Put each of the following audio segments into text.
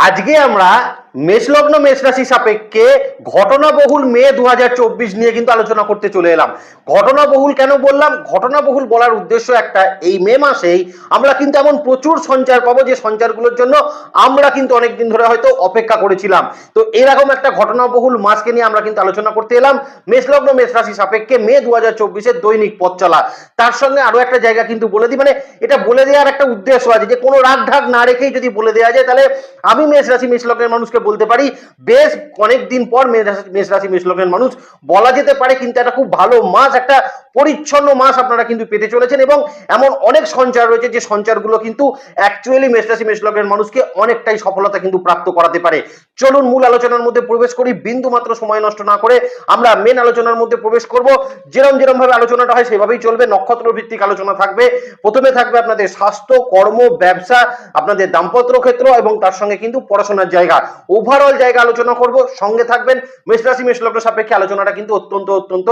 আজকে আমরা মেষলগ্ন মেষ রাশি সাপেক্ষে ঘটনাবহুল মে দু হাজার চব্বিশ নিয়ে কিন্তু আলোচনা করতে চলে এলাম। ঘটনাবহুল কেন বললাম? ঘটনাবহুল বলার উদ্দেশ্য একটা। এই মে মাসেই আমরা কিন্তু এমন প্রচুর সঞ্চার পাবো যে সঞ্চারগুলোর জন্য আমরা কিন্তু অনেকদিন ধরে হয়তো অপেক্ষা করেছিলাম। তো এরকম একটা ঘটনাবহুল মাসকে নিয়ে আমরা কিন্তু আলোচনা করতে এলাম মেষলগ্ন মেষ রাশি সাপেক্ষে মে দু হাজার চব্বিশের দৈনিক পথ চলা। তার সঙ্গে আরও একটা জায়গা কিন্তু বলে দিই মানে এটা বলে দেওয়ার একটা উদ্দেশ্য আছে যে কোনো রাগ ঢাক না রেখেই যদি বলে দেওয়া যায়, তাহলে আমি মেষ রাশি মেষ লগ্নের মানুষকে বলতে পারি, বেশ অনেক দিন পর মেষ রাশি, মেষ লগ্নের মানুষ বলা যেতে পারে কিন্তু একটা খুব ভালো মাস একটা পরিচ্ছন্ন মাস আপনারা কিন্তু পেতে চলেছেন এবং এমন অনেক সঞ্চার রয়েছে যে সঞ্চারগুলো কিন্তু অ্যাকচুয়ালি মেষ রাশি, মেষ লগ্নের মানুষকে অনেকটাই সফলতা কিন্তু প্রাপ্ত করাতে পারে। চলুন মূল আলোচনার মধ্যে প্রবেশ করি বিন্দু মাত্র সময় নষ্ট না করে আমরা মেন আলোচনার মধ্যে প্রবেশ করব। যেরম যেরম ভাবে আলোচনাটা হয় সেভাবেই চলবে নক্ষত্র ভিত্তিক আলোচনা থাকবে, প্রথমে থাকবে আপনাদের স্বাস্থ্য, কর্ম, ব্যবসা, আপনাদের দাম্পত্য ক্ষেত্র এবং তার সঙ্গে কিন্তু পড়াশোনার জায়গা। ওভারঅল জায়গা আলোচনা করব। সঙ্গে থাকবেন মেষ রাশি, মেষ লগ্ন সাপেক্ষে আলোচনাটা কিন্তু অত্যন্ত অত্যন্ত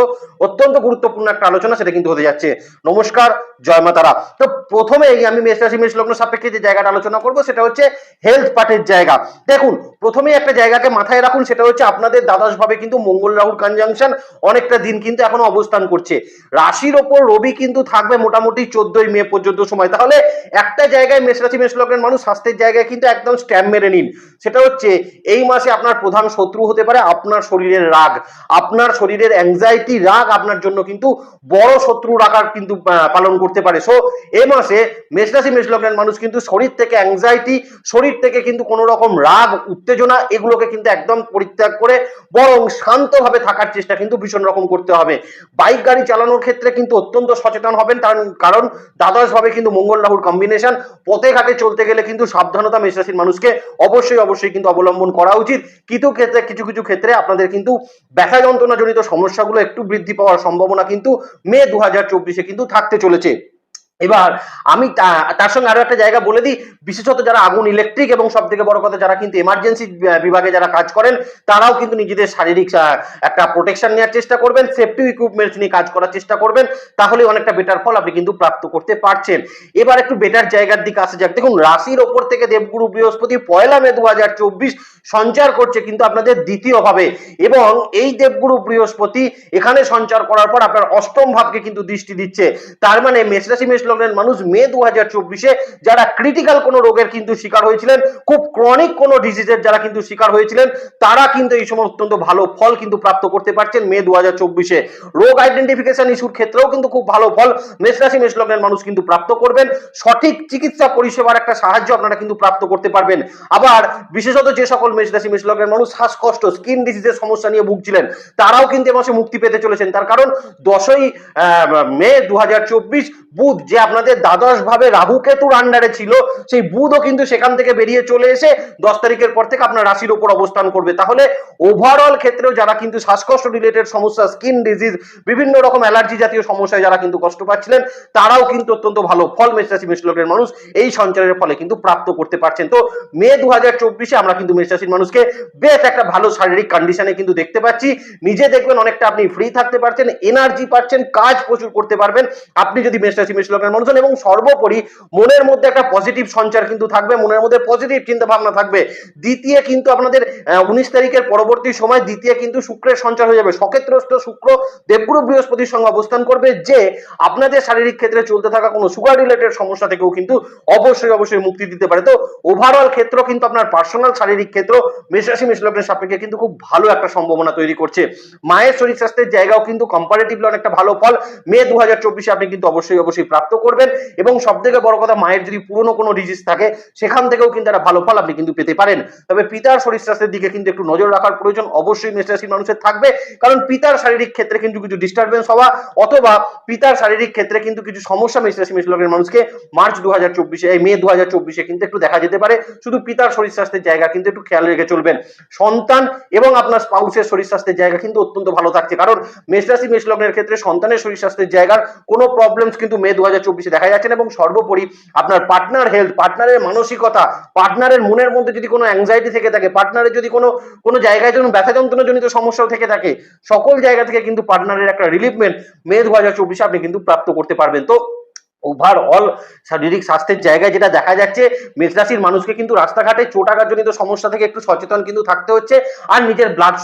অত্যন্ত গুরুত্বপূর্ণ একটা আলোচনা, সেটা কিন্তু হতে যাচ্ছে। নমস্কার, জয় মা তারা। তো প্রথমেই আমি মেষ রাশি, মেষ লগ্ন সাপেক্ষে যে জায়গাটা আলোচনা করব, সেটা হচ্ছে হেলথ পার্টের জায়গা। দেখুন, প্রথমেই একটা জায়গাকে মাথায় রাখুন, সেটা হচ্ছে আপনাদের দ্বাদশ ভাবে কিন্তু মঙ্গল রাহুর কনজাংশন অনেকটা দিন কিন্তু এখনও অবস্থান করছে। রাশির ওপর রবি কিন্তু থাকবে মোটামুটি চোদ্দই মে পর্যন্ত সময়। তাহলে একটা জায়গায় মেষ রাশি, মেষ লগ্নের মানুষ স্বাস্থ্যের জায়গায় কিন্তু একদম স্ট্যাম্প মেরে নিন। সেটা হচ্ছে এই মাসে আপনার প্রধান শত্রু হতে পারে আপনার শরীরের রাগ। আপনার শরীরের অ্যাংজাইটি রাগ আপনার জন্য কিন্তু বড় শত্রুর আকার কিন্তু পালন করতে পারে। সো এই মাসে মেষ রাশি, মেষ লগ্নের মানুষ কিন্তু শরীর থেকে অ্যাংজাইটি শরীর থেকে কিন্তু কোনো রকম রাগ, উত্তেজনা এগুলোকে কিন্তু একদম পরিত্যাগ করে বরং শান্তভাবে থাকার চেষ্টা কিন্তু ভীষণ রকম করতে হবে। বাইক, গাড়ি চালানোর ক্ষেত্রে কিন্তু অত্যন্ত সচেতন হবেন। তার কারণ দ্বাদশ ভাবে কিন্তু মঙ্গল রাহুর কম্বিনেশন পথে ঘাটে চলতে গেলে কিন্তু সাবধানতা মেষ রাশির মানুষকে অবশ্যই অবশ্যই কিন্তু অবলম্বন করা উচিত। কিছু ক্ষেত্রে, কিছু কিছু ক্ষেত্রে আপনাদের কিন্তু ব্যথা যন্ত্রণাজনিত সমস্যাগুলো একটু বৃদ্ধি পাওয়ার সম্ভাবনা কিন্তু মে দু হাজার চব্বিশে কিন্তু থাকতে চলেছে। এবার আমি তার সঙ্গে আরও একটা জায়গা বলে দিই, বিশেষত যারা আগুন ইলেকট্রিক এবং সব থেকে বড় কথা যারা কিন্তু এমার্জেন্সি বিভাগে যারা কাজ করেন, তারাও কিন্তু নিজেদের শারীরিক একটা প্রোটেকশন নেওয়ার চেষ্টা করবেন সেফটি ইকুইপমেন্টস নিয়ে কাজ করার চেষ্টা করবেন তাহলে অনেকটা বেটার ফল আপনি কিন্তু প্রাপ্ত করতে পারছেন। এবার একটু বেটার জায়গার দিকে আসা যাক। দেখুন, রাশির ওপর থেকে দেবগুরু বৃহস্পতি পয়লা মে দু হাজার চব্বিশ সঞ্চার করছে কিন্তু আপনাদের দ্বিতীয় ভাবে এবং এই দেবগুরু বৃহস্পতি এখানে সঞ্চার করার পর আপনার অষ্টম ভাবকে কিন্তু দৃষ্টি দিচ্ছে। তার মানে মেষ রাশি মেষ লগ্নের মানুষ মে দু হাজার চব্বিশে যারা ক্রিটিক্যাল কোনো রোগের কিন্তু শিকার হয়েছিলেন, খুব ক্রনিক কোনো ডিজিজের যারা কিন্তু শিকার হয়েছিলেন, তারা কিন্তু এই সময় অত্যন্ত ভালো ফল কিন্তু প্রাপ্ত করতে পারছেন মে দু হাজার চব্বিশে। রোগ আইডেন্টিফিকেশন ইস্যুর ক্ষেত্রেও কিন্তু খুব ভালো ফল মেষ রাশি মেষ লগ্নের মানুষ কিন্তু প্রাপ্ত করবেন। সঠিক চিকিৎসা পরিষেবার একটা সাহায্য আপনারা কিন্তু প্রাপ্ত করতে পারবেন। আবার বিশেষত যে সকল মেষ রাশি মেষ লগ্নের মানুষ শ্বাসকষ্ট স্কিন ডিজিজের সমস্যা নিয়ে ভুগছিলেন, তারাও কিন্তু এ মাসে মুক্তি পেতে চলেছেন। তার কারণ দশই মে দু হাজার চব্বিশ বুধ যে আপনাদের দ্বাদশ ভাবে রাহু কেতুর আন্ডারে ছিল, সেই বুধও কিন্তু সেখান থেকে বেরিয়ে চলে এসে দশ তারিখের পর থেকে আপনার রাশির উপর অবস্থান করবে। তাহলে ওভারঅল ক্ষেত্রেও যারা কিন্তু শ্বাসকষ্ট রিলেটেড সমস্যা স্কিন ডিজিজ বিভিন্ন রকম অ্যালার্জি জাতীয় সমস্যায় যারা কিন্তু কষ্ট পাচ্ছিলেন, তারাও কিন্তু অত্যন্ত ভালো। ফল মেষ রাশি মানুষ এই সঞ্চারের ফলে কিন্তু প্রাপ্ত করতে পারছেন। তো মে দু হাজার আমরা কিন্তু মেষ রাশির মানুষকে বেশ একটা ভালো শারীরিক কন্ডিশনে কিন্তু দেখতে পাচ্ছি। নিজে দেখবেন অনেকটা আপনি ফ্রি থাকতে পারছেন এনার্জি পাচ্ছেন, কাজ প্রচুর করতে পারবেন। আপনি যদি মেষ রাশি মেষ লগ্নের মানুষ হন এবং সর্বোপরি মনের মধ্যে একটা পজিটিভ সঞ্চার কিন্তু থাকবে, মনের মধ্যে পজিটিভ চিন্তা ভাবনা থাকবে। দ্বিতীয় কিন্তু আপনাদের উনিশ তারিখের পরবর্তী সময় দ্বিতীয় কিন্তু শুক্রের সঞ্চার হয়ে যাবে। সক্ষেত্রস্থ শুক্র দেবগুরু বৃহস্পতির সঙ্গে অবস্থান করবে যে আপনাদের শারীরিক ক্ষেত্রে চলতে থাকা কোনো সুগার রিলেটেড সমস্যা থেকেও কিন্তু অবশ্যই অবশ্যই মুক্তি দিতে পারে। তো ওভারঅল ক্ষেত্র কিন্তু আপনার পার্সোনাল শারীরিক ক্ষেত্র মেষরাশি, মেষলগ্নের সাপেক্ষে কিন্তু খুব ভালো একটা সম্ভাবনা তৈরি করছে। মায়ের শরীর স্বাস্থ্যের জায়গাও কিন্তু কম্পারেটিভলি অনেকটা ভালো ফল। মে দু হাজার চব্বিশে আপনি কিন্তু অবশ্যই অবশ্যই প্রাপ্ত করবেন এবং সব থেকে বড় কথা, মায়ের যদি পুরনো কোনো ডিজিজ থাকে, সেখান থেকেও কিন্তু একটা ভালো ফল আপনি কিন্তু পেতে পারেন। তবে পিতার শরীর স্বাস্থ্যের দিকে কিন্তু একটু নজর রাখার প্রয়োজন অবশ্যই মেষরাশির মানুষের থাকবে, কারণ পিতার শারীরিক ক্ষেত্রে কিন্তু কিছু ডিস্টারবেন্স হওয়া অথবা পিতার শারীরিক ক্ষেত্রে কিন্তু কিছু সমস্যা মেষরাশি মেষলগ্নের মানুষকে মার্চ দু হাজার চব্বিশে, এই মে দু হাজার চব্বিশে কিন্তু একটু দেখা যেতে পারে। শুধু পিতার শরীর স্বাস্থ্যের জায়গা কিন্তু একটু খেয়াল রেখে চলবেন। সন্তান এবং আপনার স্পাউসের শরীর স্বাস্থ্যের জায়গা কিন্তু অত্যন্ত ভালো থাকছে, কারণ মেষরাশি মেষলগ্নের ক্ষেত্রে সন্তানের শরীর স্বাস্থ্যের জায়গার কোনো প্রবলেমস কিন্তু মে দু হাজার চব্বিশে দেখা যাচ্ছে এবং সর্বোপরি আপনার পার্টনার হেলথ পার্টনারের মানসিকতা পার্টনারের মনের মধ্যে যদি কোনো অ্যাংজাইটি থেকে থাকে পার্টনারের যদি কোনো কোনো জায়গায় যেন ব্যথা যন্ত্রণা জনিত সমস্যাও থেকে থাকে, সকল জায়গা থেকে কিন্তু পার্টনারের একটা রিলিফমেন্ট মে দু হাজার চব্বিশে আপনি কিন্তু প্রাপ্ত করতে পারবেন। তো ওভারঅল শারীরিক স্বাস্থ্যের জায়গায় যেটা দেখা যাচ্ছে মেষরাশির মানুষকে কিন্তু রাস্তাঘাটে চোটাঘাতজনিত সমস্যা থেকে একটু সচেতন কিন্তু থাকতে হচ্ছে। আর নিজের ব্লাড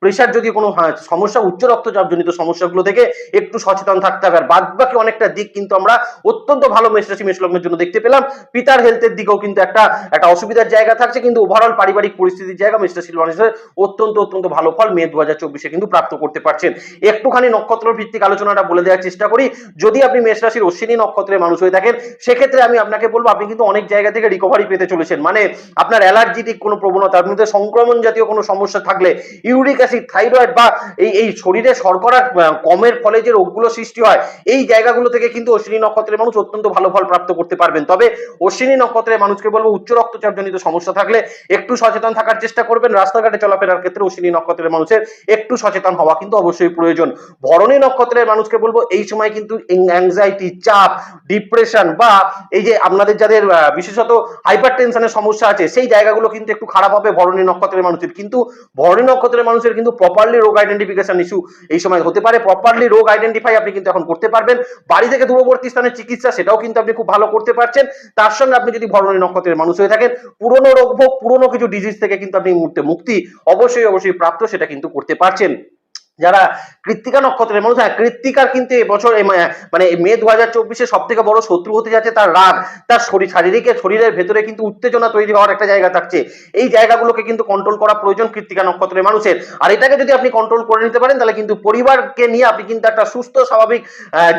প্রেশার যদি কোনো হ্যাঁ, সমস্যা উচ্চ রক্তচাপজনিত সমস্যাগুলো থেকে একটু সচেতন থাকতে হবে। আর বাদ বাকি অনেকটা দিক কিন্তু আমরা অত্যন্ত ভালো মেষরাশি মেষলগ্নের জন্য দেখতে পেলাম। পিতার হেলথের দিকেও কিন্তু একটা একটা অসুবিধার জায়গা থাকছে। কিন্তু ওভারঅল পারিবারিক পরিস্থিতির জায়গা মেষরাশির মানুষের অত্যন্ত অত্যন্ত ভালো ফল মে দু হাজার চব্বিশে কিন্তু প্রাপ্ত করতে পারছেন। একটুখানি নক্ষত্র ভিত্তিক আলোচনাটা বলে দেওয়ার চেষ্টা করি। যদি আপনি মেষরাশির অশ্বিনী নক্ষত্রের মানুষ হয়ে থাকেন, সেক্ষেত্রে আমি আপনাকে বলব, আপনি কিন্তু অনেক জায়গা থেকে রিকভারি পেতে চলেছেন। মানে আপনার অ্যালার্জিটিক কোনো প্রবণতা মধ্যে সংক্রমণ জাতীয় কোনো সমস্যা থাকলে ইউরিক অ্যাসিড থাইরয়েড বা এই এই শরীরে শর্করা কমের ফলে যে রোগগুলো সৃষ্টি হয়, এই জায়গাগুলো থেকে কিন্তু অশ্বিনী নক্ষত্রের মানুষ অত্যন্ত ভালো ফল প্রাপ্ত করতে পারবেন। তবে অশ্বিনী নক্ষত্রের মানুষকে বলব, উচ্চ রক্তচাপজনিত সমস্যা থাকলে একটু সচেতন থাকার চেষ্টা করবেন। রাস্তাঘাটে চলাফেরার ক্ষেত্রে অশ্বিনী নক্ষত্রের মানুষের একটু সচেতন হওয়া কিন্তু অবশ্যই প্রয়োজন। ভরণী নক্ষত্রের মানুষকে বলব, এই সময় কিন্তু অ্যাংজাইটি চাপ ডিপ্রেশন বা এই যে আপনাদের যাদের বিশেষত হাইপার টেনশনের সমস্যা আছে, সেই জায়গাগুলো কিন্তু একটু খারাপ হবে ভরণী নক্ষত্রের মানুষের। কিন্তু ভরণী নক্ষত্রের মানুষের কিন্তু প্রপারলি রোগ আইডেন্টিফিকেশন ইস্যু এই সময় হতে পারে। প্রপারলি রোগ আইডেন্টিফাই আপনি কিন্তু এখন করতে পারবেন। বাড়ি থেকে দূরবর্তী স্থানের চিকিৎসা সেটাও কিন্তু আপনি খুব ভালো করতে পারছেন। তার সঙ্গে আপনি যদি ভরণী নক্ষত্রের মানুষ হয়ে থাকেন, পুরনো রোগ ভোগ, পুরনো কিছু ডিজিজ থেকে কিন্তু আপনি মুহূর্তে মুক্তি অবশ্যই অবশ্যই প্রাপ্ত, সেটা কিন্তু করতে পারছেন। যারা কৃত্তিকা নক্ষত্রের মানুষ হ্যাঁ কৃত্তিকার কিন্তু এবছর মানে মে দু হাজার চব্বিশে সব থেকে বড় শত্রু হতে যাচ্ছে তার রাগ, তার শরীর, শারীরিক শরীরের ভেতরে কিন্তু উত্তেজনা তৈরি হওয়ার একটা জায়গা থাকছে। এই জায়গাগুলোকে কিন্তু কন্ট্রোল করা প্রয়োজন কৃত্তিকা নক্ষত্রের মানুষের। আর এটাকে যদি আপনি কন্ট্রোল করে নিতে পারেন, তাহলে কিন্তু পরিবারকে নিয়ে আপনি কিন্তু একটা সুস্থ, স্বাভাবিক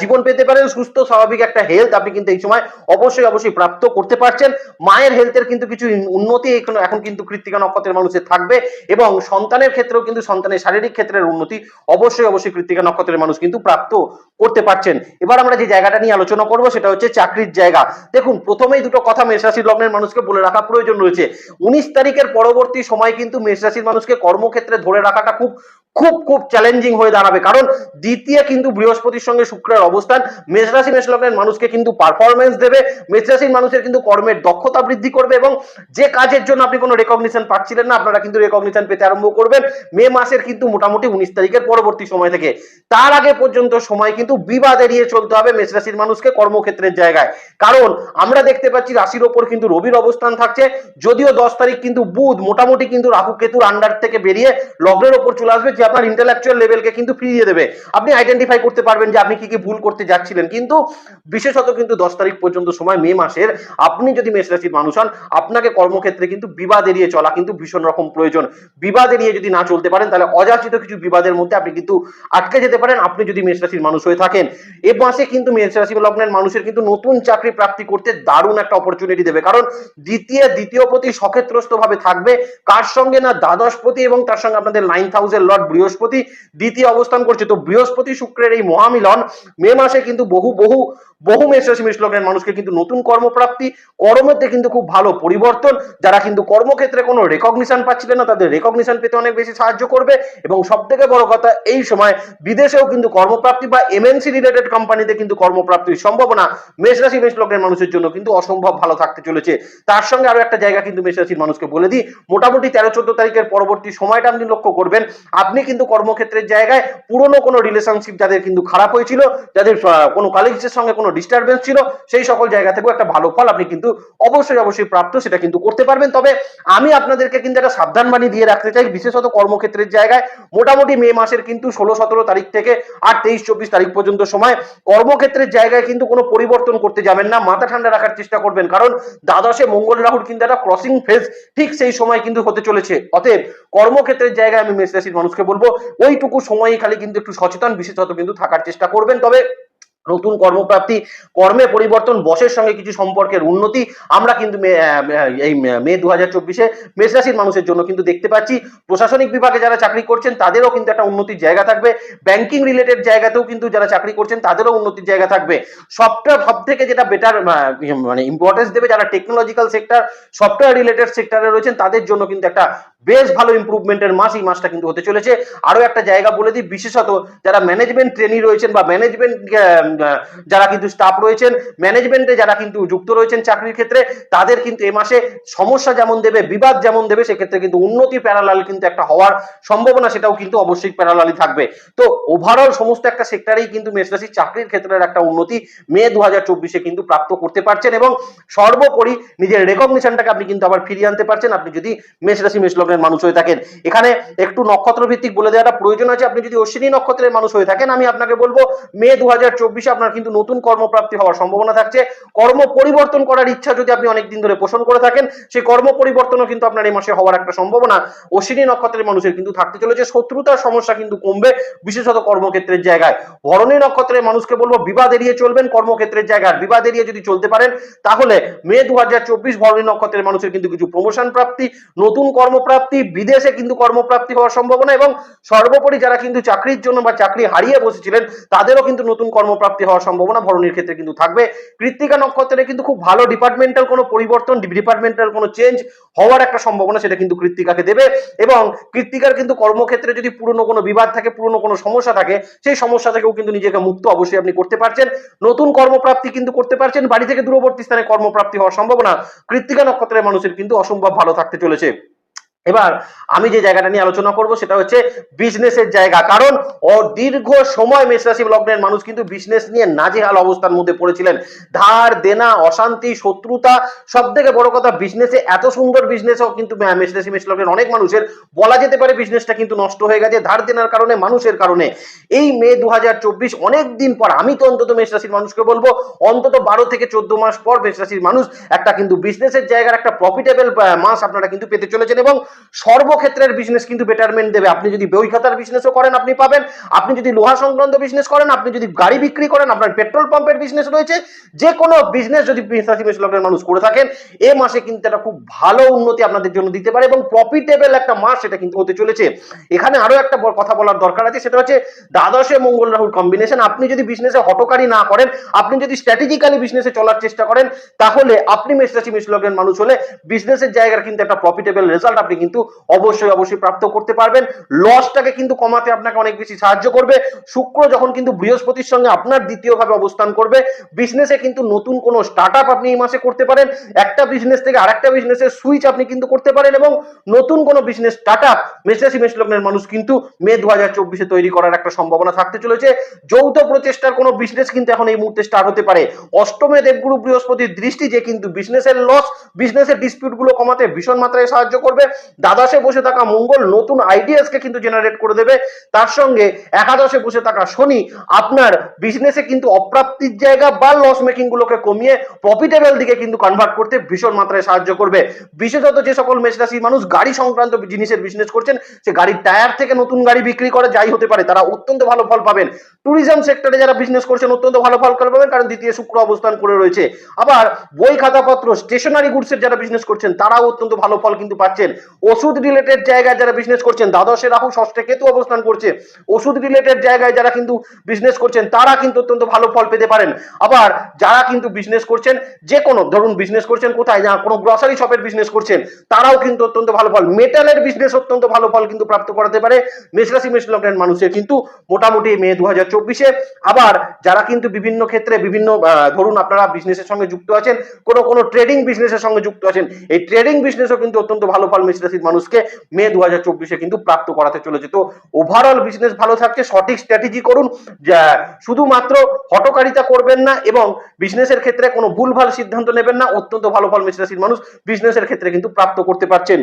জীবন পেতে পারেন। সুস্থ, স্বাভাবিক একটা হেলথ আপনি কিন্তু এই সময় অবশ্যই অবশ্যই প্রাপ্ত করতে পারছেন। মায়ের হেলথের কিন্তু কিছু উন্নতি এখন কিন্তু কৃত্তিকা নক্ষত্রের মানুষের থাকবে এবং সন্তানের ক্ষেত্রেও কিন্তু সন্তানের শারীরিক ক্ষেত্রের উন্নতি অবশ্যই অবশ্যই কৃত্তিকা নক্ষত্রের মানুষ কিন্তু প্রাপ্ত করতে পারছেন। এবার আমরা যে জায়গাটা নিয়ে আলোচনা করব সেটা হচ্ছে চাকরির জায়গা। দেখুন, প্রথমেই দুটো কথা মেষরাশির লগ্নের মানুষকে বলে রাখা প্রয়োজন রয়েছে। উনিশ তারিখের পরবর্তী সময় কিন্তু মেষরাশির মানুষকে কর্মক্ষেত্রে ধরে রাখাটা খুব খুব খুব চ্যালেঞ্জিং হয়ে দাঁড়াবে। কারণ দ্বিতীয় কিন্তু বৃহস্পতির সঙ্গে শুক্রের অবস্থান। মেষরাশি, মেষলগ্নের মানুষকে কিন্তু পারফরমেন্স দেবে। মেষরাশির মানুষের কিন্তু কর্মের দক্ষতা বৃদ্ধি করবে এবং যে কাজের জন্য আপনি কোনো রেকগনিশন পাচ্ছিলেন না, আপনারা কিন্তু রেকগনিশন পেতে আরম্ভ করবেন। মে মাসের কিন্তু মোটামুটি উনিশ তারিখের পরবর্তী সময় থেকে। তার আগে পর্যন্ত সময় কিন্তু বিবাদ এড়িয়ে চলতে হবে মেষরাশির মানুষকে কর্মক্ষেত্রের জায়গায়। কারণ আমরা দেখতে পাচ্ছি রাশির ওপর কিন্তু রবির অবস্থান থাকছে। যদিও দশ তারিখ কিন্তু বুধ মোটামুটি কিন্তু রাহু কেতুর আন্ডার থেকে বেরিয়ে লগ্নের ওপর চলে আসবে, যে আপনার ইন্টেলেকচুয়াল লেভেলকে কিন্তু ফিরিয়ে দেবে। আপনি আইডেন্টিফাই করতে পারবেন যে আপনি কি কি ভুল করতে যাচ্ছিলেন। কিন্তু বিশেষত কিন্তু দশ তারিখ পর্যন্ত সময় মে মাসের, আপনি যদি মেষ রাশির মানুষ হন, আপনাকে কর্মক্ষেত্রে কিন্তু বিবাদ এড়িয়ে চলা কিন্তু ভীষণ রকম প্রয়োজন। বিবাদ এড়িয়ে যদি না চলতে পারেন, তাহলে অযাচিত কিছু বিবাদের মধ্যে আপনি কিন্তু আটকে যেতে পারেন। আপনি যদি মেষ রাশির মানুষ হয়ে থাকেন, এ মাসে কিন্তু মেষ রাশি লগ্নের মানুষের কিন্তু নতুন চাকরি প্রাপ্তি করতে দারুণ একটা অপরচুনিটি দেবে। কারণ দ্বিতীয় দ্বিতীয় প্রতি সক্ষেত্রস্থ ভাবে থাকবে। কার সঙ্গে না? দ্বাদশ প্রতি এবং তার সঙ্গে আপনাদের নাইন থাউজেন্ড লর্ড বৃহস্পতি দ্বিতীয় অবস্থান করছে। তো বৃহস্পতি শুক্রের এই মহামিলন, মে মাসে কিন্তু বহু বহু বহু মেষ রাশি, মেষ লগ্নের মানুষকে কিন্তু নতুন কর্মপ্রাপ্তি কর্মতে কিন্তু খুব ভালো পরিবর্তন। যারা কিন্তু কর্মক্ষেত্রে কোনো রেকগনিশন পাচ্ছিলেন না, তাদের রেকগনিশন পেতে অনেক বেশি সাহায্য করবে এবং সব থেকে বড় কথা, এই সময় বিদেশেও কিন্তু কর্মপ্রাপ্তি বা এমএনসি রিলেটেড কোম্পানিতে কিন্তু কর্মপ্রাপ্তির সম্ভাবনা মেষ রাশি, মেষ লগ্নের মানুষের জন্য কিন্তু অসম্ভব ভালো থাকতে চলেছে। তার সঙ্গে আরও একটা জায়গা কিন্তু মেষ রাশির মানুষকে বলে দিই, মোটামুটি তেরো, চোদ্দ তারিখের পরবর্তী সময়টা আপনি লক্ষ্য করবেন, আপনি কিন্তু কর্মক্ষেত্রের জায়গায় পুরনো কোনো রিলেশনশিপ যাদের কিন্তু খারাপ হয়েছিল, যাদের কোনো কালিগসের সঙ্গে কোনো ডিস্টারবেন্স ছিল, সেই সকল জায়গা থেকেও একটা ভালো ফল আপনি কিন্তু অবশ্যই অবশ্যই প্রাপ্ত, সেটা কিন্তু করতে পারবেন। তবে আমি আপনাদেরকে কিন্তু একটা সাবধান বাণী দিয়ে রাখতে চাই, বিশেষত কর্মক্ষেত্রের জায়গায় মোটামুটি মে মাসের কিন্তু ষোলো, সতেরো তারিখ থেকে আর তেইশ, চব্বিশ তারিখ পর্যন্ত সময়। কর্মক্ষেত্রের জায়গায় কিন্তু কোনো পরিবর্তন করতে যাবেন না। মাথা ঠান্ডা রাখার চেষ্টা করবেন। কারণ দ্বাদশে মঙ্গল রাহুর কিন্তু একটা ক্রসিং ফেজ ঠিক সেই সময় কিন্তু হতে চলেছে। অতএব কর্মক্ষেত্রের জায়গায় আমি মেষ রাশির মানুষকে বলব, ওইটুকু সময়ই খালি কিন্তু একটু সচেতন, বিশেষত কিন্তু থাকার চেষ্টা করবেন। তবে নতুন কর্মপ্রাপ্তি, কর্মে পরিবর্তন, বসের সঙ্গে কিছু সম্পর্কের উন্নতি আমরা কিন্তু এই মে দু হাজার চব্বিশে মেষ রাশির মানুষের জন্য কিন্তু দেখতে পাচ্ছি। প্রশাসনিক বিভাগে যারা চাকরি করছেন, তাদেরও কিন্তু একটা উন্নতির জায়গা থাকবে। ব্যাংকিং রিলেটেড জায়গাতেও কিন্তু যারা চাকরি করছেন, তাদেরও উন্নতির জায়গা থাকবে। সফটওয়্যার সব থেকে যেটা বেটার মানে ইম্পর্টেন্স দেবে যারা টেকনোলজিক্যাল সেক্টর সফটওয়্যার রিলেটেড সেক্টরে রয়েছেন, তাদের জন্য কিন্তু একটা বেশ ভালো ইমপ্রুভমেন্টের মাস এই মাসটা কিন্তু হতে চলেছে। আরও একটা জায়গা বলে দিই, বিশেষত যারা ম্যানেজমেন্ট ট্রেনি রয়েছেন বা ম্যানেজমেন্ট যারা কিন্তু স্টাফ রয়েছেন ম্যানেজমেন্টে যারা কিন্তু যুক্ত রয়েছেন চাকরির ক্ষেত্রে, তাদের কিন্তু এ মাসে সমস্যা যেমন দেবে, বিবাদ যেমন দেবে, সেক্ষেত্রে কিন্তু উন্নতি প্যারালাল কিন্তু একটা হওয়ার সম্ভাবনা সেটাও কিন্তু অবশ্যই প্যারালালি থাকবে। তো ওভারঅল সমস্ত একটা সেক্টরেই কিন্তু মেষ রাশির চাকরির ক্ষেত্রের একটা উন্নতি মে দু হাজার কিন্তু প্রাপ্ত করতে পারছেন এবং সর্বোপরি নিজের রেকগনিশনটাকে আপনি কিন্তু আবার ফিরিয়ে আনতে পারছেন। আপনি যদি মেষ রাশি, মেষ লগ্নের মানুষ হয়ে থাকেন, এখানে একটু নক্ষত্র ভিত্তিক বলে দেওয়াটা প্রয়োজন আছে। আপনি যদি অশ্বিনী নক্ষত্রের মানুষ হয়ে থাকেন, আমি আপনাকে বলব মে দু হাজার চব্বিশ চব্বিশে আপনার কিন্তু নতুন কর্মপ্রাপ্তি হওয়ার সম্ভাবনা থাকছে। কর্ম পরিবর্তন করার ইচ্ছা যদি আপনি অনেকদিন ধরে পোষণ করে থাকেন, সেই কর্ম পরিবর্তনও কিন্তু আপনার এই মাসে হওয়ার একটা সম্ভাবনা। অশ্বিনী নক্ষত্রের মানুষের কিন্তু থাকতে চলেছে, শত্রুতার সমস্যা কিন্তু কমবে বিশেষত কর্মক্ষেত্রের জায়গায়। ভরণী নক্ষত্রের মানুষকে বলব, বিবাদ এড়িয়ে চলবেন কর্মক্ষেত্রের জায়গায় বিবাদ এড়িয়ে যদি চলতে পারেন, তাহলে মে দু হাজার চব্বিশ ভরণী নক্ষত্রের মানুষের কিন্তু কিছু প্রমোশন প্রাপ্তি, নতুন কর্মপ্রাপ্তি, বিদেশে কিন্তু কর্মপ্রাপ্তি হওয়ার সম্ভাবনা এবং সর্বোপরি যারা কিন্তু চাকরির জন্য বা চাকরি হারিয়ে বসেছিলেন, তাদেরও কিন্তু নতুন কর্মপ্রাপ্তি হওয়ার সম্ভাবনা ভরণীর ক্ষেত্রে কিন্তু থাকবে। কৃত্তিকা নক্ষত্রে কিন্তু খুব ভালো ডিপার্টমেন্টাল কোনো পরিবর্তন ডিপার্টমেন্টাল কোনো চেঞ্জ হওয়ার একটা সম্ভাবনা সেটা কিন্তু কৃত্তিকাকে দেবে এবং কৃত্তিকার কিন্তু কর্মক্ষেত্রে যদি পুরনো কোনো বিবাদ থাকে, পুরনো কোনো সমস্যা থাকে, সেই সমস্যা থেকেও কিন্তু নিজেকে মুক্ত অবশ্যই আপনি করতে পারছেন। নতুন কর্মপ্রাপ্তি কিন্তু করতে পারছেন, বাড়ি থেকে দূরবর্তী স্থানে কর্মপ্রাপ্তি হওয়ার সম্ভাবনা কৃত্তিকা নক্ষত্রের মানুষের কিন্তু অসম্ভব ভালো থাকতে চলেছে। এবার আমি যে জায়গাটা নিয়ে আলোচনা করব সেটা হচ্ছে বিজনেসের জায়গা। কারণ ও দীর্ঘ সময় মেষ রাশি লগ্নের মানুষ কিন্তু বিজনেস নিয়ে নাজেহাল অবস্থার মধ্যে পড়েছিলেন। ধার, দেনা, অশান্তি, শত্রুতা সব থেকে বড় কথা বিজনেসে এত সুন্দর বিজনেসও কিন্তু মে- মেষ লগ্নের অনেক মানুষের বলা যেতে পারে বিজনেসটা কিন্তু নষ্ট হয়ে গেছে ধার, দেনার কারণে, মানুষের কারণে। এই মে দু হাজার চব্বিশ অনেক দিন পর আমি তো অন্তত মেষ রাশির মানুষকে বলব, অন্তত বারো থেকে চোদ্দ মাস পর মেষ রাশির মানুষ একটা কিন্তু বিজনেসের জায়গার একটা প্রফিটেবল মাস আপনারা কিন্তু পেতে চলেছেন এবং সর্বক্ষেত্রের বিজনেস কিন্তু বেটারমেন্ট দেবে। আপনি যদি বই খাতার বিজনেসও করেন, আপনি পাবেন। আপনি যদি লোহা সংক্রান্ত বিজনেস করেন, আপনি যদি গাড়ি বিক্রি করেন, আপনার পেট্রোল পাম্পের বিজনেস রয়েছে। যে কোনো বিজনেস যদি মানুষ করে থাকেন, এ মাসে কিন্তু একটা খুব ভালো উন্নতি আপনাদের জন্য দিতে পারে এবং প্রফিটেবল একটা মাস সেটা কিন্তু হতে চলেছে। এখানে আরও একটা কথা বলার দরকার আছে, সেটা হচ্ছে দ্বাদশে মঙ্গল রাহুল কম্বিনেশন আপনি যদি বিজনেসে হটকারি না করেন, আপনি যদি স্ট্র্যাটেজিক্যালি বিজনেসে চলার চেষ্টা করেন, তাহলে আপনি মেষরাশি মেষ লগ্নের মানুষ হলে বিজনেসের জায়গার কিন্তু একটা প্রফিটেবল রেজাল্ট আপনি কিন্তু অবশ্যই অবশ্যই প্রাপ্ত করতে পারবেন। লসটাকে কিন্তু কমাতে আপনাকে অনেক বেশি সাহায্য করবে। শুক্র যখন কিন্তু বৃহস্পতির সঙ্গে আপনার দ্বিতীয়ভাবে অবস্থান করবে বিজনেসে কিন্তু নতুন কোনো স্টার্ট আপনি এই মাসে করতে পারেন। একটা বিজনেস থেকে আরেকটা বিজনেসের সুইচ আপনি কিন্তু করতে পারেন এবং নতুন কোনো বিজনেস স্টার্ট আপ মেষরাশি মেষ লগ্নের মানুষ কিন্তু মে দু হাজার চব্বিশে তৈরি করার একটা সম্ভাবনা থাকতে চলেছে। যৌথ প্রচেষ্টার কোনো বিজনেস কিন্তু এখন এই মুহূর্তে স্টার্ট হতে পারে। অষ্টমে দেবগুরু বৃহস্পতির দৃষ্টি যে কিন্তু বিজনেসের লস বিজনেসের ডিসপিউটগুলো কমাতে ভীষণ মাত্রায় সাহায্য করবে। দ্বাদশে বসে থাকা মঙ্গল নতুন আইডিয়াসকে কিন্তু জেনারেট করে দেবে। তার সঙ্গে একাদশে বসে থাকা শনি আপনার বিজনেসে কিন্তু অপ্রাপ্তির জায়গা বা লস মেকিং গুলোকে কমিয়ে প্রফিটেবল দিকে কিন্তু কনভার্ট করতে ভীষণ মাত্রায় সাহায্য করবে। বিশেষত যে সকল মেষ রাশির মানুষ গাড়ি সংক্রান্ত জিনিসের বিজনেস করছেন, সে গাড়ির টায়ার থেকে নতুন গাড়ি বিক্রি করে, যাই হতে পারে, তারা অত্যন্ত ভালো ফল পাবেন। ট্যুরিজম সেক্টরে যারা বিজনেস করছেন, অত্যন্ত ভালো ফল পাবেন, কারণ দ্বিতীয় শুক্র অবস্থান করে রয়েছে। আবার বই খাতাপত্র স্টেশনারি গুডসের যারা বিজনেস করছেন, তারাও অত্যন্ত ভালো ফল কিন্তু পাচ্ছেন। ওষুধ রিলেটেড জায়গায় যারা বিজনেস করছেন, দ্বাদশে রাহু, ষষ্ঠে কেতু অবস্থান করছে, ওষুধ রিলেটেড জায়গায় যারা কিন্তু বিজনেস করছেন, তারা কিন্তু অত্যন্ত ভালো ফল পেতে পারেন। আবার যারা কিন্তু বিজনেস করছেন, যে কোনো, ধরুন বিজনেস করছেন কোথায় না, কোনো গ্রসারি শপের বিজনেস করছেন, তারাও কিন্তু অত্যন্ত ভালো ফল। মেটালের বিজনেস অত্যন্ত ভালো ফল কিন্তু প্রাপ্ত করাতে পারে। মেষরাশি মেষ লগ্নের মানুষের কিন্তু মোটামুটি মে দু হাজার চব্বিশে। আবার যারা কিন্তু বিভিন্ন ক্ষেত্রে বিভিন্ন ধরুন আপনারা বিজনেসের সঙ্গে যুক্ত আছেন, কোনো কোনো ট্রেডিং বিজনেসের সঙ্গে যুক্ত আছেন, এই ট্রেডিং বিজনেসও কিন্তু অত্যন্ত ভালো ফল মেষরাশির মানুষকে মে দু হাজার চব্বিশে কিন্তু প্রাপ্ত করাতে চলেছে। তো ওভারঅল বিজনেস ভালো থাকছে, সঠিক স্ট্র্যাটেজি করুন শুধুমাত্র হটকারিতা করবেন না এবং বিজনেসের ক্ষেত্রে কোনো ভুলভাল সিদ্ধান্ত নেবেন না, অত্যন্ত ভালো ফল মেষরাশির মানুষ বিজনেসের ক্ষেত্রে কিন্তু প্রাপ্ত করতে পারছেন।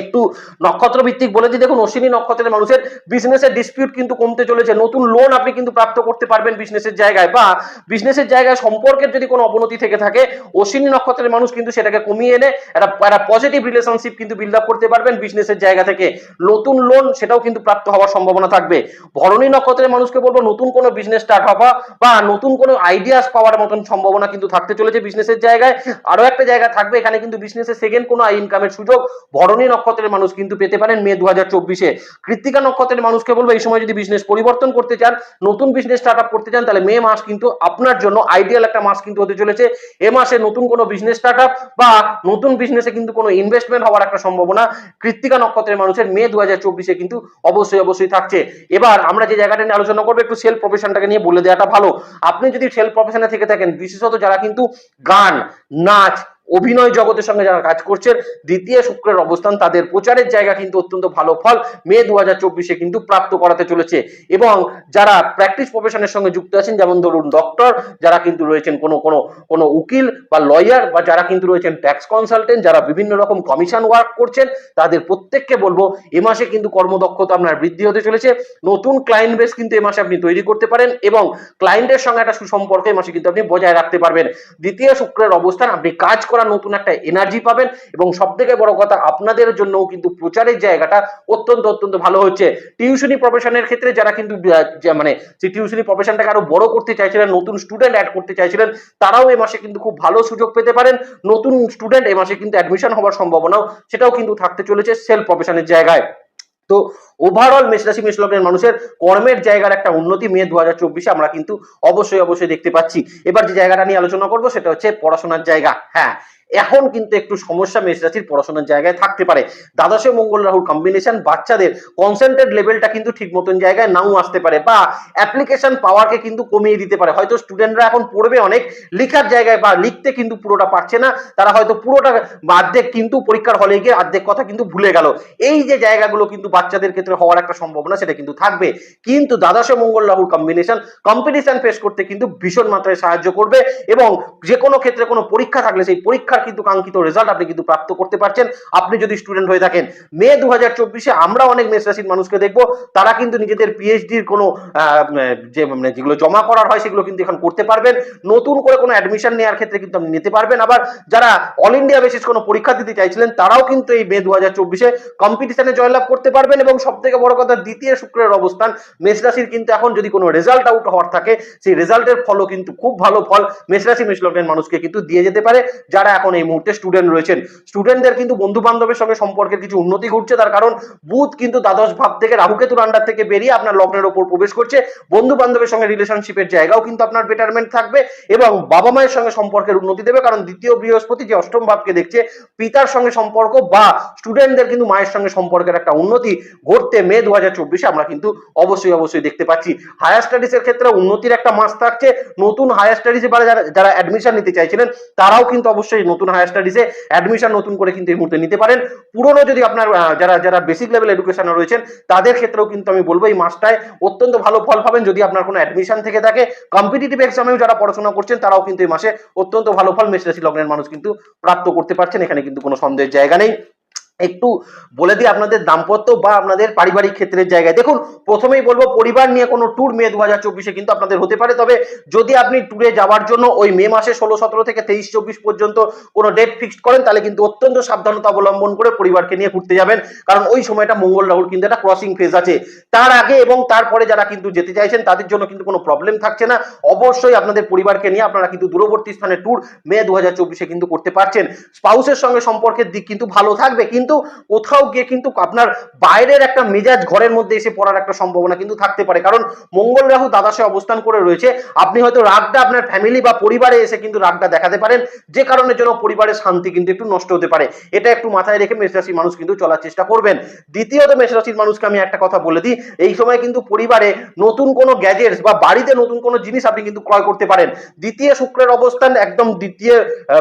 একটু নক্ষত্র ভিত্তিক বলে দিই। দেখুন, অশ্বিনী নক্ষত্রের মানুষের বিজনেসের ডিসপিউট কিন্তু কমতে চলেছে। নতুন লোন আপনি কিন্তু প্রাপ্ত করতে পারবেন বিজনেসের জায়গায় বা বিজনেসের জায়গায় সম্পর্কের যদি কোনো অবনতি থেকে থাকে, অশ্বিনী নক্ষত্রের মানুষ কিন্তু সেটাকে কমিয়ে এনে একটা পজিটিভ রিলেশনশিপ কিন্তু বিল্ড আপ করতে পারবেন বিজনেসের জায়গা থেকে। নতুন লোন সেটাও কিন্তু প্রাপ্ত হওয়ার সম্ভাবনা থাকবে। ভরণী নক্ষত্রের মানুষকে বলব, নতুন কোনো বিজনেস স্টার্ট হওয়া বা নতুন কোনো আইডিয়াস পাওয়ার মতন সম্ভাবনা কিন্তু থাকতে চলেছে বিজনেসের জায়গায়। আরও একটা জায়গা থাকবে, এখানে কিন্তু বিজনেসের সেকেন্ড কোনো ইনকামের সুযোগ ভরণী নক্ষত্রের মানুষ কিন্তু পেতে পারেন মে দু হাজার চব্বিশে। কৃত্তিকা নক্ষত্রের মানুষকে বলব, এই সময় যদি বিজনেস পরিবর্তন করতে চান, নতুন বিজনেস স্টার্ট আপ করতে চান, তাহলে মে মাস কিন্তু আপনার জন্য আইডিয়াল একটা মাস কিন্তু হতে চলেছে। এ মাসে নতুন কোনো বিজনেস স্টার্ট আপ বা নতুন বিজনেসে কিন্তু কোনো ইনভেস্টমেন্ট হওয়ার একটা সম্ভাবনা কৃত্তিকা নক্ষত্রের মানুষের মে দু হাজার চব্বিশে কিন্তু অবশ্যই অবশ্যই থাকছে। এবার আমরা যে জায়গাটা নিয়ে আলোচনা করব, একটু সেলফ প্রফেশনটাকে নিয়ে বলে দেওয়াটা ভালো। আপনি যদি সেলফ প্রফেশনে থেকে থাকেন, বিশেষত যারা কিন্তু গান, নাচ অভিনয় জগতের সঙ্গে যারা কাজ করছেন, দ্বিতীয় শুক্রের অবস্থান, তাদের প্রচারের জায়গা কিন্তু অত্যন্ত ভালো ফল মে দু হাজার চব্বিশে কিন্তু প্রাপ্ত করাতে চলেছে। এবং যারা প্র্যাকটিস প্রফেশনের সঙ্গে যুক্ত আছেন, যেমন ধরুন ডক্টর যারা কিন্তু রয়েছেন কোনো কোনো কোনো উকিল বা লয়ার বা যারা কিন্তু রয়েছেন ট্যাক্স কনসালটেন্ট যারা বিভিন্ন রকম কমিশন ওয়ার্ক করছেন, তাদের প্রত্যেককে বলব, এ মাসে কিন্তু কর্মদক্ষতা আপনার বৃদ্ধি হতে চলেছে। নতুন ক্লায়েন্ট বেস কিন্তু এ মাসে আপনি তৈরি করতে পারেন এবং ক্লায়েন্টের সঙ্গে একটা সুসম্পর্ক এ মাসে কিন্তু আপনি বজায় রাখতে পারবেন। দ্বিতীয় শুক্রের অবস্থান, আপনি কাজ করা নতুন একটা এনার্জি পাবেন এবং সব থেকে বড় কথা আপনাদের জন্যও কিন্তু প্রচারের জায়গাটা অত্যন্ত অত্যন্ত ভালো হচ্ছে। টিউশনি প্রফেশনের ক্ষেত্রে যারা কিন্তু মানে যে- টিউশনি প্রফেশনটাকে আরও বড় করতে চাইছিলেন, নতুন স্টুডেন্ট অ্যাড করতে চাইছিলেন, তারাও এ মাসে কিন্তু খুব ভালো সুযোগ পেতে পারেন। নতুন স্টুডেন্ট এ মাসে কিন্তু অ্যাডমিশন হওয়ার সম্ভাবনাও সেটাও কিন্তু থাকতে চলেছে সেলফ প্রফেশনের জায়গায়। তো ওভারঅল মেষ রাশি মেষ লগ্নের মানুষের কর্মের জায়গার একটা উন্নতি মে দু হাজার চব্বিশে আমরা কিন্তু অবশ্যই অবশ্যই দেখতে পাচ্ছি। এবার যে জায়গাটা নিয়ে আলোচনা করব, সেটা হচ্ছে পড়াশোনার জায়গা। হ্যাঁ এখন কিন্তু একটু সমস্যা মেষ রাশির পড়াশোনার জায়গায় থাকতে পারে। দ্বাদশে মঙ্গল রাহুর কম্বিনেশন বাচ্চাদের কনসেন্ট্রেট লেভেলটা কিন্তু ঠিক মতন জায়গায় নাও আসতে পারে বা অ্যাপ্লিকেশন পাওয়ারকে কিন্তু কমিয়ে দিতে পারে। হয়তো স্টুডেন্টরা এখন পড়বে অনেক, লেখার জায়গায় বা লিখতে কিন্তু পুরোটা পারছে না, তারা হয়তো পুরোটা অর্ধেক কিন্তু পরীক্ষার হলে গিয়ে অর্ধেক কথা কিন্তু ভুলে গেল। এই যে জায়গাগুলো কিন্তু বাচ্চাদের ক্ষেত্রে হওয়ার একটা সম্ভাবনা সেটা কিন্তু থাকবে। কিন্তু দ্বাদশে মঙ্গল রাহুর কম্বিনেশন কম্পিটিশন ফেস করতে কিন্তু ভীষণ মাত্রায় সাহায্য করবে এবং যে কোনো ক্ষেত্রে কোনো পরীক্ষা থাকলে সেই পরীক্ষার কিন্তু কাঙ্ক্ষিত রেজাল্ট আপনি কিন্তু প্রাপ্ত করতে পারছেন। আপনি যদি স্টুডেন্ট হয়ে থাকেন, মে দু হাজার আমরা অনেক মেষ রাশির মানুষকে দেখব, তারা কিন্তু নিজেদের পিএইচডির কোনো যে মানে যেগুলো জমা করার হয় সেগুলো কিন্তু এখন করতে পারবেন। নতুন করে কোনো অ্যাডমিশন নেওয়ার ক্ষেত্রে কিন্তু আপনি নিতে পারবেন। আবার যারা অল ইন্ডিয়া বেসিস কোনো পরীক্ষা দিতে চাইছিলেন, তারাও কিন্তু এই মে দু হাজার চব্বিশে কম্পিটিশনে জয়লাভ করতে পারবেন এবং সব থেকে বড় কথা দ্বিতীয় শুক্রের অবস্থান। মেষ রাশির কিন্তু এখন যদি কোনো রেজাল্ট আউট হওয়ার থাকে, সেই রেজাল্টের ফলও কিন্তু খুব ভালো ফল। মেষ রাশি মেষ লগ্নের মানুষকে কিন্তু দিয়ে যেতে পারে। যারা এখন এই মুহূর্তে স্টুডেন্ট রয়েছেন। স্টুডেন্টদের কিন্তু বন্ধু বান্ধবের সঙ্গে সম্পর্কের কিছু উন্নতি ঘটছে। তার কারণ বুধ কিন্তু দ্বাদশ ভাব থেকে রাহুকেতুর আন্ডার থেকে বেরিয়ে আপনার লগ্নের ওপর প্রবেশ করছে। বন্ধু বান্ধবের সঙ্গে রিলেশনশিপের জায়গাও কিন্তু আপনার বেটারমেন্ট থাকবে এবং বাবা মায়ের সঙ্গে সম্পর্কের উন্নতি দেবে। কারণ দ্বিতীয় বৃহস্পতি যে অষ্টম ভাবকে দেখছে, পিতার সঙ্গে সম্পর্ক বা স্টুডেন্টদের কিন্তু মায়ের সঙ্গে সম্পর্কের একটা উন্নতি ঘটতে মে দু আমরা কিন্তু অবশ্যই অবশ্যই দেখতে পাচ্ছি। হায়ার স্টাডিজ এর ক্ষেত্রে উন্নতির একটা মাস থাকছে। নতুন হায়ার স্টাডিজে যারা যারা অ্যাডমিশন নিতে চাইছিলেন, তারাও কিন্তু অবশ্যই নতুন হায়ার স্টাডিজে অ্যাডমিশন নতুন করে কিন্তু এই মুহূর্তে নিতে পারেন। পুরনো যদি আপনার যারা যারা বেসিক লেভেল এডুকেশনে রয়েছেন, তাদের ক্ষেত্রেও কিন্তু আমি বলব এই মাসটায় অত্যন্ত ভালো ফল পাবেন যদি আপনার কোনো অ্যাডমিশন থেকে থাকে। কম্পিটিটিভ এক্সামেও যারা পড়াশোনা করছেন, তারাও কিন্তু এই মাসে অত্যন্ত ভালো ফল মেষ লগ্নের মানুষ কিন্তু প্রাপ্ত করতে পারছেন। এখানে কিন্তু কোনো সন্দেহের জায়গা নেই। একটু বলে দিই আপনাদের দাম্পত্য বা আপনাদের পারিবারিক ক্ষেত্রের জায়গায়। দেখুন, প্রথমেই বলব, পরিবার নিয়ে কোনো ট্যুর মে দু চব্বিশে কিন্তু আপনাদের হতে পারে। তবে যদি আপনি ট্যুরে যাওয়ার জন্য ওই মে মাসে ষোলো সতেরো থেকে তেইশ চব্বিশ পর্যন্ত কোনো ডেট ফিক্সড করেন, তাহলে কিন্তু অত্যন্ত সাবধানতা অবলম্বন করে পরিবারকে নিয়ে ঘুরতে যাবেন। কারণ ওই সময়টা মঙ্গল রাহুল কিন্তু একটা ক্রসিং ফেজ আছে। তার আগে এবং তারপরে যারা কিন্তু যেতে চাইছেন, তাদের জন্য কিন্তু কোনো প্রবলেম থাকছে না। অবশ্যই আপনাদের পরিবারকে নিয়ে আপনারা কিন্তু দূরবর্তী স্থানে ট্যুর মে দু কিন্তু করতে পারছেন। স্পাউসের সঙ্গে সম্পর্কের দিক কিন্তু ভালো থাকবে। কিন্তু কোথাও গিয়ে কিন্তু আপনার বাইরের একটা মেজাজ ঘরের মধ্যে এসে পড়ার একটা সম্ভাবনা কিন্তু থাকতে পারে। কারণ মঙ্গল রাহু দ্বাদশে অবস্থান করে রয়েছে। আপনি হয়তো রাগটা আপনার ফ্যামিলি বা পরিবারে এসে কিন্তু রাগটা দেখাতে পারেন। যে কারণের জন্য পরিবারের শান্তি কিন্তু একটু নষ্ট হতে পারে। এটা একটু মাথায় রেখে মেষরাশির মানুষ কিন্তু চলার চেষ্টা করবেন। দ্বিতীয়ত মেষরাশির মানুষকে আমি একটা কথা বলে দিই। এই সময় কিন্তু পরিবারে নতুন কোনো গ্যাজেটস বা বাড়িতে নতুন কোনো জিনিস আপনি কিন্তু ক্রয় করতে পারেন। দ্বিতীয় শুক্রের অবস্থান একদম দ্বিতীয়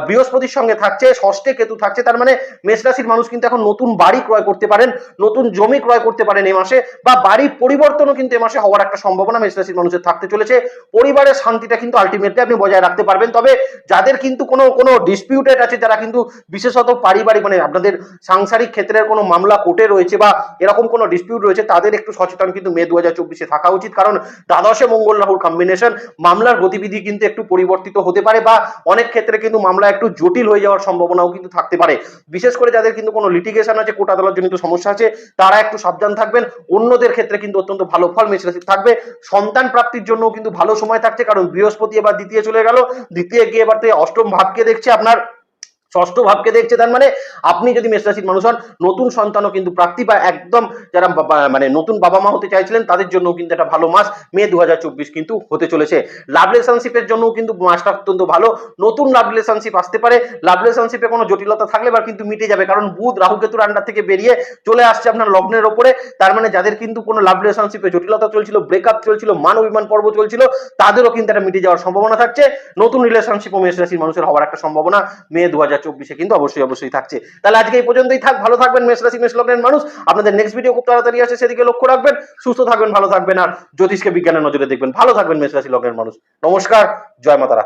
বৃহস্পতির সঙ্গে থাকছে, ষষ্ঠে কেতু থাকছে। তার মানে মেষরাশির মানুষ কিন্তু এখন নতুন বাড়ি ক্রয় করতে পারেন, নতুন জমি ক্রয় করতে পারেন এই মাসে, বা বাড়ির পরিবর্তনও কিন্তু এই মাসে হওয়ার একটা সম্ভাবনা মেষরাশির মানুষের থাকতে চলেছে। পরিবারের শান্তিটা কিন্তু আলটিমেটলি আপনি বজায় রাখতে পারবেন। তবে যাদের কিন্তু কোনো কোনো ডিসপিউটেড আছে, যারা কিন্তু বিশেষত পারিবারিক মানে আপনাদের সাংসারিক ক্ষেত্রের কোনো মামলা কোর্টে রয়েছে বা এরকম কোনো ডিসপিউট রয়েছে, তাদের একটু সচেতন কিন্তু মে দু হাজার চব্বিশে থাকা উচিত। কারণ দ্বাদশে মঙ্গল রাহুর কম্বিনেশন মামলার গতিবিধি কিন্তু একটু পরিবর্তিত হতে পারে বা অনেক ক্ষেত্রে কিন্তু মামলা একটু জটিল হয়ে যাওয়ার সম্ভাবনাও কিন্তু থাকতে পারে। বিশেষ করে যাদের কিন্তু কোনো লিটিগেশন আছে আদালত জনিত সমস্যা আছে, তারা একটু সাবধান থাকবেন। অন্যদের ক্ষেত্রে কিন্তু অত্যন্ত ভালো ফল মেষ থাকবে। সন্তান প্রাপ্তির জন্য কিন্তু ভালো সময় থাকছে, কারণ বৃহস্পতি এবার দ্বিতীয় চলে গেল। দ্বিতীয় গিয়ে এবার থেকে অষ্টম ভাবকে দেখছে আপনার। ষষ্ঠ ভাবকে দেখছে, তার মানে আপনি যদি মেষ রাশির মানুষ হন, নতুন সন্তানও কিন্তু প্রাপ্তি পায় একদম যারা মানে নতুন বাবা মা হতে চাইছিলেন, তাদের জন্য কিন্তু একটা ভালো মাস। মে দু হাজার চব্বিশ কিন্তু হতে চলেছে। লাভ রিলেশনশিপের জন্য কিন্তু মাসটা অত্যন্ত ভালো। নতুন লাভ রিলেশনশিপ আসতে পারে। লাভ রিলেশনশিপে কোনো জটিলতা থাকলে বা কিন্তু মিটে যাবে। কারণ বুধ রাহু কেতুর আন্ডার থেকে বেরিয়ে চলে আসছে আপনার লগ্নের ওপরে। তার মানে যাদের কিন্তু কোনো লাভ রিলেশনশিপে জটিলতা চলছিল ব্রেকআপ চলছিল, মান অভিমান পর্ব চলছিল, তাদেরও কিন্তু একটা মিটে যাওয়ার সম্ভাবনা থাকছে। নতুন রিলেশনশিপ ও মেষ রাশির মানুষের হওয়ার একটা সম্ভাবনা মে দু হাজার চব্বিশে কিন্তু অবশ্যই অবশ্যই থাকছে। তাহলে আজকে এই পর্যন্তই থাক, ভালো থাকবেন, মেষ রাশি, মেষ লগ্নের মানুষ। আপনাদের নেক্সট ভিডিও খুব তাড়াতাড়ি আসে সেদিকে লক্ষ্য রাখবেন, সুস্থ থাকবেন, ভালো থাকবেন, আর জ্যোতিষকে বিজ্ঞানের নজরে দেখবেন। ভালো থাকবেন, মেষ রাশি লগ্নের মানুষ। নমস্কার, জয় মাতারা।